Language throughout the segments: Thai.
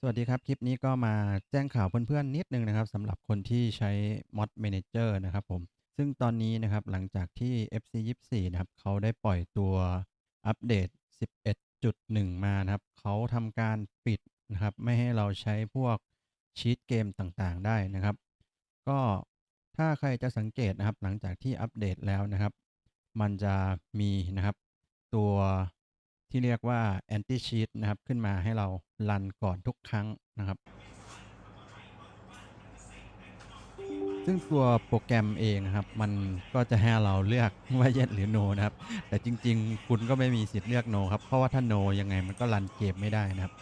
สวัสดีครับ คลิปนี้ก็มาแจ้งข่าวเพื่อนๆ นิดนึงนะครับสำหรับคนที่ใช้ Mod Manager นะครับผม ซึ่งตอนนี้นะครับหลังจากที่ FC24 นะครับเขาได้ปล่อยตัวอัปเดต 11.1 มานะครับเขาทำการปิดนะครับ ไม่ให้เราใช้พวกชีตเกมต่างๆ ได้นะครับ ก็ถ้าใครจะสังเกตนะครับหลังจากที่อัปเดตแล้วนะครับ มันจะมีนะครับตัว ที่เรียกว่า anti cheat นะครับ ขึ้นมาให้เรารันก่อนทุกครั้งนะครับ ซึ่งตัวโปรแกรมเองนะครับ มันก็จะให้เราเลือกว่า yes หรือ no นะครับ แต่จริง ๆ คุณก็ไม่มีสิทธิ์เลือก no ครับ เพราะว่าถ้า no ยังไงมันก็รันเกมไม่ได้นะครับ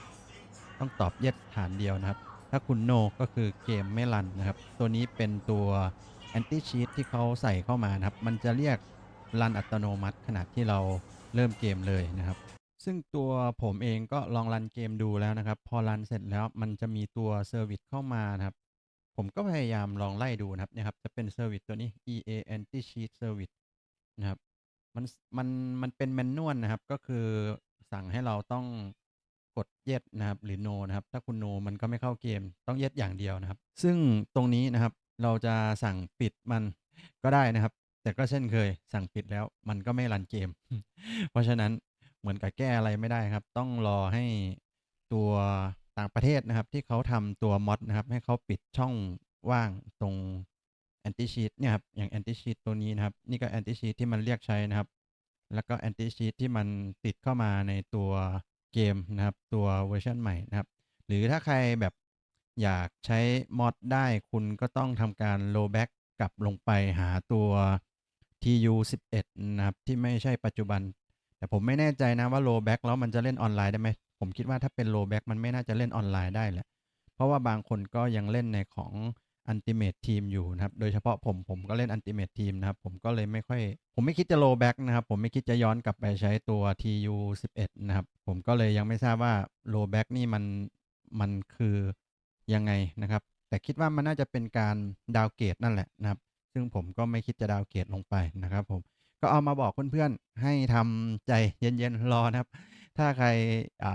ต้องตอบ yes ฐานเดียวนะครับ ถ้าคุณ no ก็คือเกมไม่รันนะครับ ตัวนี้เป็นตัว anti cheat ที่เขาใส่เข้ามานะครับ มันจะเรียก รันอัตโนมัติขณะที่เราเริ่มเกมเลยนะครับ ซึ่งตัวผมเองก็ลองรันเกมดูแล้วนะครับ พอรันเสร็จแล้วมันจะมีตัวเซอร์วิสเข้ามานะครับ ผมก็พยายามลองไล่ดูนะครับนี่ยครับ จะเป็นเซอร์วิสตัวนี้ EA Anti Cheat Service นะครับมันมันมันเป็นแมนนวลนะครับ ก็คือสั่งให้เราต้องกด yes นะครับ หรือ no นะครับ ถ้าคุณ no มันก็ไม่เข้าเกม ต้อง yes อย่างเดียวนะครับ ซึ่งตรงนี้นะครับเราจะสั่งปิดมันก็ได้นะครับ แต่ก็เช่นเคยสั่งปิดแล้วมันก็ไม่รันเกม เพราะฉะนั้นเหมือนกับแก้อะไรไม่ได้ครับ ต้องรอให้ตัวต่างประเทศนะครับ ที่เขาทำตัวมอดนะครับ ให้เขาปิดช่องว่างตรง anti cheat เนี่ยครับอย่าง anti cheat ตัวนี้นะครับ นี่ก็ anti cheat ที่มันเรียกใช้นะครับ แล้วก็ anti cheat ที่มันติดเข้ามาในตัวเกมนะครับ ตัวเวอร์ชันใหม่นะครับ หรือถ้าใครแบบอยากใช้มอดได้คุณก็ต้องทำการ rollback กลับลงไปหาตัว TU11 นะครับที่ไม่ใช่ปัจจุบัน แต่ผมไม่แน่ใจนะว่า rollback แล้วมันจะเล่นออนไลน์ได้ไหมผมคิดว่าถ้าเป็น rollback มันไม่น่าจะเล่นออนไลน์ได้แหละ เพราะว่าบางคนก็ยังเล่นในของ Ultimate Team อยู่นะครับ โดยเฉพาะผมผมก็เล่น Ultimate Team นะครับ ผมก็เลยไม่ค่อย ผมไม่คิดจะ rollback นะครับ ผมไม่คิดจะย้อนกลับไปใช้ตัว TU11 นะครับ ผมก็เลยยังไม่ทราบว่า rollback นี่มันมันคือยังไงนะครับ แต่คิดว่ามันน่าจะเป็นการดาวเกรดนั่นแหละนะครับ ซึ่งผมก็ไม่คิดจะดาวเกรดลงไปนะครับผมก็เอามาบอกเพื่อนๆให้ทำใจเย็นๆรอนะครับ ถ้าใครอ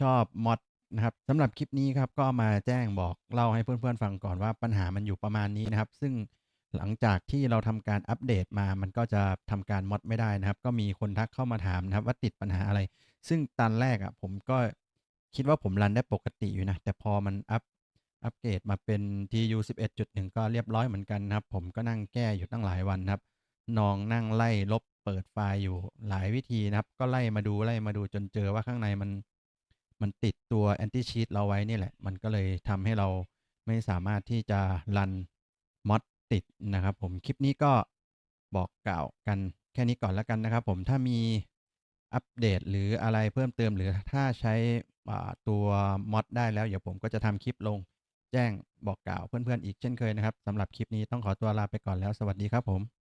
ชอบมอดนะครับสำหรับคลิปนี้ครับก็มาแจ้งบอกเล่าให้เพื่อนๆฟังก่อนว่าปัญหามันอยู่ประมาณนี้นะครับ ซึ่งหลังจากที่เราทำการอัปเดตมา มันก็จะทำการมอดไม่ได้นะครับ ก็มีคนทักเข้ามาถามนะครับว่าติดปัญหาอะไร ซึ่งตอนแรกอะผมก็คิดว่าผมรันได้ปกติอยู่นะ แต่พอมันอัป อัปเกรดมาเป็น TU 11.1 ก็เรียบร้อยเหมือนกันนะครับ ผมก็นั่งแก้อยู่ตั้งหลายวันครับนองนั่งไล่ลบเปิดไฟล์อยู่หลายวิธีนะครับ ก็ไล่มาดูไล่มาดูจนเจอว่าข้างในมัน มันติดตัว anti cheat เราไว้นี่แหละ มันก็เลยทำให้เราไม่สามารถที่จะรันมอดติดนะครับผมคลิปนี้ก็บอกกล่าวกันแค่นี้ก่อนแล้วกันนะครับผมถ้ามีอัปเดตหรืออะไรเพิ่มเติมหรือถ้าใช้ตัวมอดได้แล้วเดี๋ยวผมก็จะทำคลิปลง แจ้งบอกกล่าวเพื่อนๆอีกเช่นเคยนะครับสำหรับคลิปนี้ต้องขอตัวลาไปก่อนแล้วสวัสดีครับผม